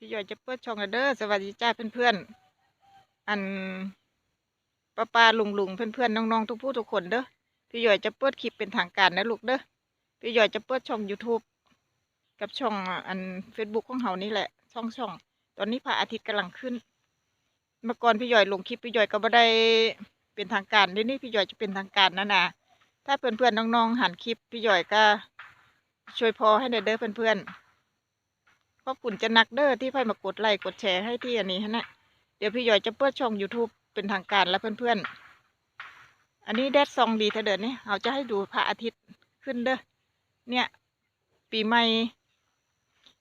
พี่ย่อยจะเปิดช่องเด้อสวัสดีจ้าเพื่อนๆ อันป้าป้าลุงลุงเพื่อนๆน้องๆทุกผู้ทุกคนเด้อพี่ย่อยจะเปิดคลิปเป็นทางการนะลูกเด้อพี่ย่อยจะเปิดช่อง YouTube กับช่องอัน Facebook ของเฮานี่แหละช่องช่องตอนนี้พระอาทิตย์กำลังขึ้น เมื่อก่อนพี่ย่อยลงคลิปพี่ย่อยก็บ่ได้เป็นทางการเดี๋ยวนี้พี่ย่อยจะเป็นทางการนะนะถ้าเพื่อนๆน้องๆหันคลิปพี่ย่อยก็ช่วยพอให้หน่อยเด้อเพื่อนๆ อบคุณจะนักเด้อที่ไฟมากดไลค์กดแชร์ให้ที่อันนี้ฮะนะเดี๋ยวพี่หยอยจะเปิดช่อง YouTube เป็นทางการแล้วเพื่อนๆ อันนี้แดดซองดีเถเดินนี่เราจะให้ดูพระอาทิตย์ขึ้นเด้อเนี่ย ปีใหม่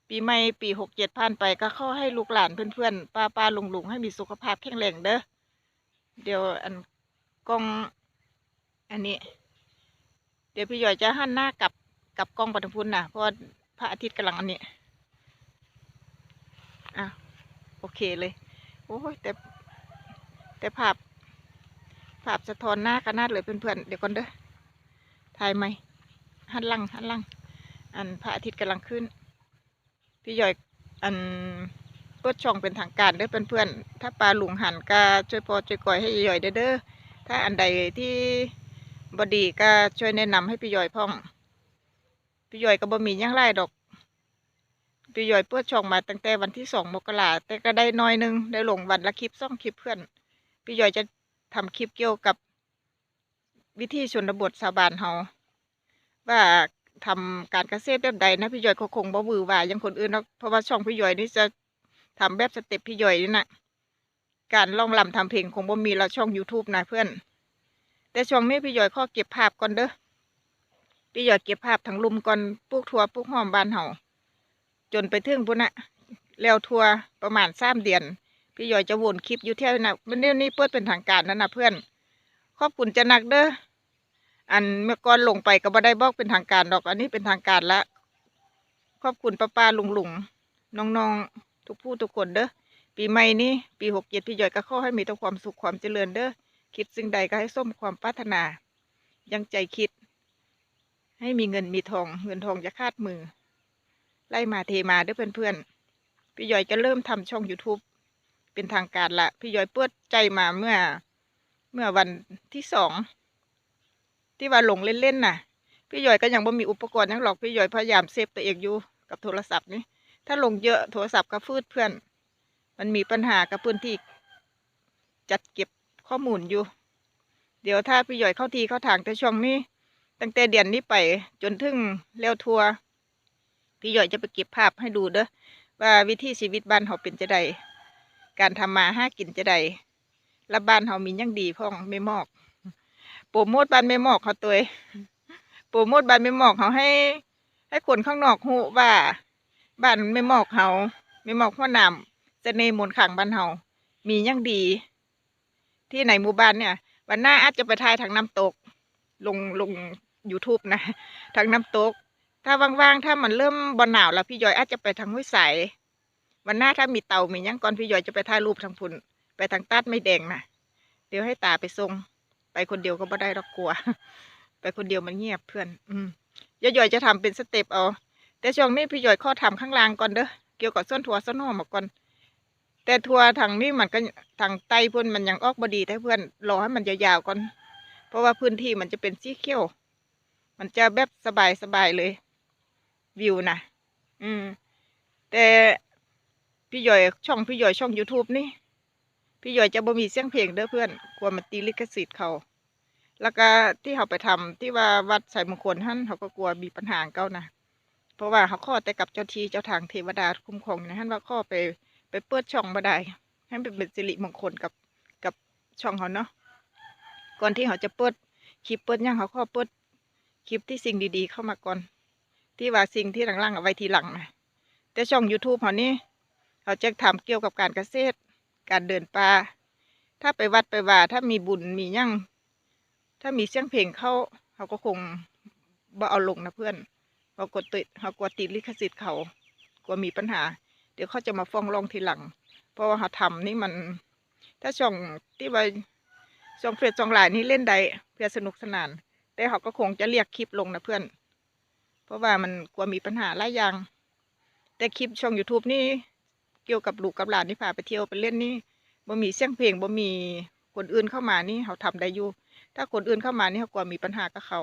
ปีใหม่ปีหกเจ็ดผ่านไปก็เข้อให้ลูกหลานเพื่อนๆป้าป้าลุงลุงๆให้มีสุขภาพแข็งแรงเด้อเดี๋ยวอันกล้องอันนี้ เดี๋ยวพี่หยอยจะหันหน้ากลับกลับกล้องปฐมพุนนะเพราะพระอาทิตย์กำลังอันนี้ อะ โอเคเลย โอ้ยแต่ แต่ภาพ ภาพสะท้อนหน้าขนาดเลยเพื่อนๆเดี๋ยวก่อนเด้อถ่ายไหมหันลังหันลัง อันพระอาทิตย์กำลังขึ้น พี่ย่อยอันเปิดช่องเป็นทางการเด้อเพื่อนๆถ้าปลาหลุงหันก็ช่วยพอช่วยก่อยให้ย่อยเด้อเด้อถ้าอันใดที่บดีก็ช่วยแนะนำให้พี่ย่อยพ่อง พี่ย่อยก็บ่มีหยังไรดอก พี่ย่อยเปิดช่องมาตั้งแต่วันที่สองมกราแต่ก็ได้น้อยหนึงได้ลงวันละคลิปซ่องคลิปเพื่อนพี่ย่อยจะทำคลิปเกี่ยวกับ วิธีชนบทชาวบ้านเฮาว่าทำการเกษตรแบบใดนะพี่ย่อยก็คงบ่วือว่ายังคนอื่นเพราะว่าช่องพี่ย่อยนี่จะทำแบบสเต็ปพี่ย่อยนี่นะการล่องลำทำเพลงคงบ่มีเราช่อง YouTube นะเพื่อน แต่ช่วงนี้พี่ย่อยข้อเก็บภาพก่อนเด้อพี่ย่อยเก็บภาพทั้งลุมก่อนปลูกถั่วปลูกหอมบ้านเฮา จนไปถึงพุ่นนะแล้วทัวร์ประมาณสามเดือน พี่ยอยจะวนคลิปอยู่เที่ยวนะมันเดี๋ยนี้เปิดเป็นทางการนั่นนะเพื่อน ขอบคุณจะนักเด้อ อันเมื่อก่อนลงไปก็บ่ได้บอกเป็นทางการดอก อันนี้เป็นทางการละขอบคุณป้าป้าลุงลุงน้องน้องๆ ทุกผู้ทุกคนเด้อ ปีใหม่นี้ปีหกเจ็ดพี่ยอยก็ขอให้มีแต่ความสุขความเจริญเด้อ คิดสิ่งใดก็ให้ส้มความปรารถนา ยังใจคิด ให้มีเงินมีทอง เงินทองจะคาดมือ ไล่มาเทมาด้อเพื่อนๆ พี่ยอยจะเริ่มทำช่อง YouTube เป็นทางการละ พี่ยอยเปิดใจมาเมื่อ เมื่อวันที่สองที่ว่าหลงเล่นๆน่ะ พี่ยอยก็ยังบ่มีอุปกรณ์ยังหรอก พี่ยอยพยายามเซฟตัวเองอยู่กับโทรศัพท์นี่ ถ้าลงเยอะโทรศัพท์ก็ฟืดเพื่อน มันมีปัญหากับพื้นที่จัดเก็บข้อมูลอยู่ เดี๋ยวถ้าพี่ยอยเข้าทีเข้าทางแต่ช่วงนี้ ตั้งแต่เดือนนี้ไปจนถึงแล้วทัวร์ พี่ย่อยจะไปเก็บภาพให้ดูเด้อว่าวิถีชีวิตบ้านเขาเป็นจะใดการทำมาห้ากินจะใดและบ้านเขามียังดีพ่องไม่มอกโปรโมทบ้านไม่มอกเขาตัวโปรโมทบ้านไม่มอกเขาให้ ให้คนข้างนอกหูว่าบ้านไม่มอกเขาไม่มอกพ่อน้ำเสน่ห์มนขังบ้านเขามียังดี ที่ไหนหมู่บ้านเนี่ยวันหน้าอาจจะไปถ่ายทางน้ำตก ลงลง YouTube นะทางน้ำตก ถ้าว่างๆถ้ามันเริ่มบอนหนาวแล้วพี่ยอยอาจจะไปทางห้วยใสวันหน้าถ้ามีเตามีหยังก่อนพี่ยอยจะไปถ่ายรูปทางพุ่นไปทางตัดไม่แดงนะเดี๋ยวให้ตาไปส่งไปคนเดียวก็บ่ได้รอกกลัว ไปคนเดียวมันเงียบเพื่อน อืมยอยอยจะทำเป็นสเต็ปเอา แต่ช่วงนี้พี่ยอยข้อทำข้างล่างก่อนเด้อเกี่ยวกับส้นถั่วส้นหอมก่อนแต่ถั่วทางนี้มันก็ทางไตพุ่นมันยังออกบดีแต่เพื่อนรอให้มันยาวๆก่อน เพราะว่าพื้นที่มันจะเป็นสีเขียว มันจะแบบสบายๆเลย วิวนะอืม แต่พี่หย่อยช่องพี่หย่อยช่อง youtube นี่ พี่หย่อยจะบ่มีเสียงเพลงเด้อเพื่อนกลัวมันตีลิขสิทธิ์เขาแล้วก็ที่เขาไปทำที่ว่าวัดใส่มงคลท่านเขาก็กลัวมีปัญหาเก้านะเพราะว่าเขาข้อแต่กับเจ้าที่เจ้าทางเทวดาคุ้มครองนะท่านว่าข้อไปไปเปิดช่องมาได้ให้เป็นเป็นสิริมงคลกับกับช่องเขาเนาะก่อนที่เขาจะเปิดคลิปเปิดหยังเขาข้อเปิดคลิปที่สิ่งดีๆเข้ามาก่อน ที่ว่าสิ่งที่หลังๆเอาไว้ทีหลังนะแต่ช่อง YouTube เขานี่เขาจะทำเกี่ยวกับการเกษตร การเดินป่าถ้าไปวัดไปว่าถ้ามีบุญมียั่งถ้ามีเสียงเพลงเข้าเขาก็คงบ่เอาลงนะเพื่อนเขากดติดเขากลัวติดลิขสิทธิ์เขากลัวมีปัญหา เดี๋ยวเขาจะมาฟ้องร้องทีหลัง เพราะว่าเขาทำนี่มัน ถ้าช่องที่ว่าช่องเฟซช่องไลน์นี่เล่นได้เพื่อสนุกสนาน แต่เขาก็คงจะเรียกคลิปลงนะเพื่อน เพราะว่ามันกลัวมีปัญหาหลายอย่าง แต่คลิปช่อง YouTube นี่เกี่ยวกับลูกกับหลานที่พาไปเที่ยวไปเล่นนี่บ่มีเสียงเพลงบ่มีคนอื่นเข้ามานี่เขาทำได้อยู่ ถ้าคนอื่นเข้ามานี่เขากลัวมีปัญหากับเขา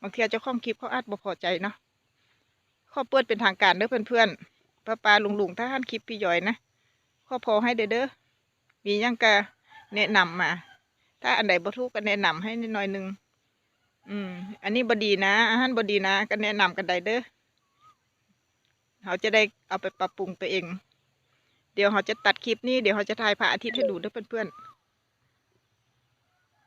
บางทีเจ้าของคลิปเขาอาจบ่พอใจเนาะข้อเปิดเป็นทางการเด้อเพื่อนๆป้าปาลุงลุงถ้าท่านคลิปพี่ย้อยนะข้อพอให้เด้อเด้อมียังกะแนะนำมา ถ้าอันใดบ่ถูกก็แนะนำให้นิดหน่อยนึง อืม อันนี้บดีนะ อาหารบดีนะ ก็แนะนำกันได้เด้อเขาจะได้เอาไปปรับปรุงตัวเอง เดี๋ยวเขาจะตัดคลิปนี้ เดี๋ยวเขาจะถ่ายพระอาทิตย์ให้ดูเด้อเพื่อนๆ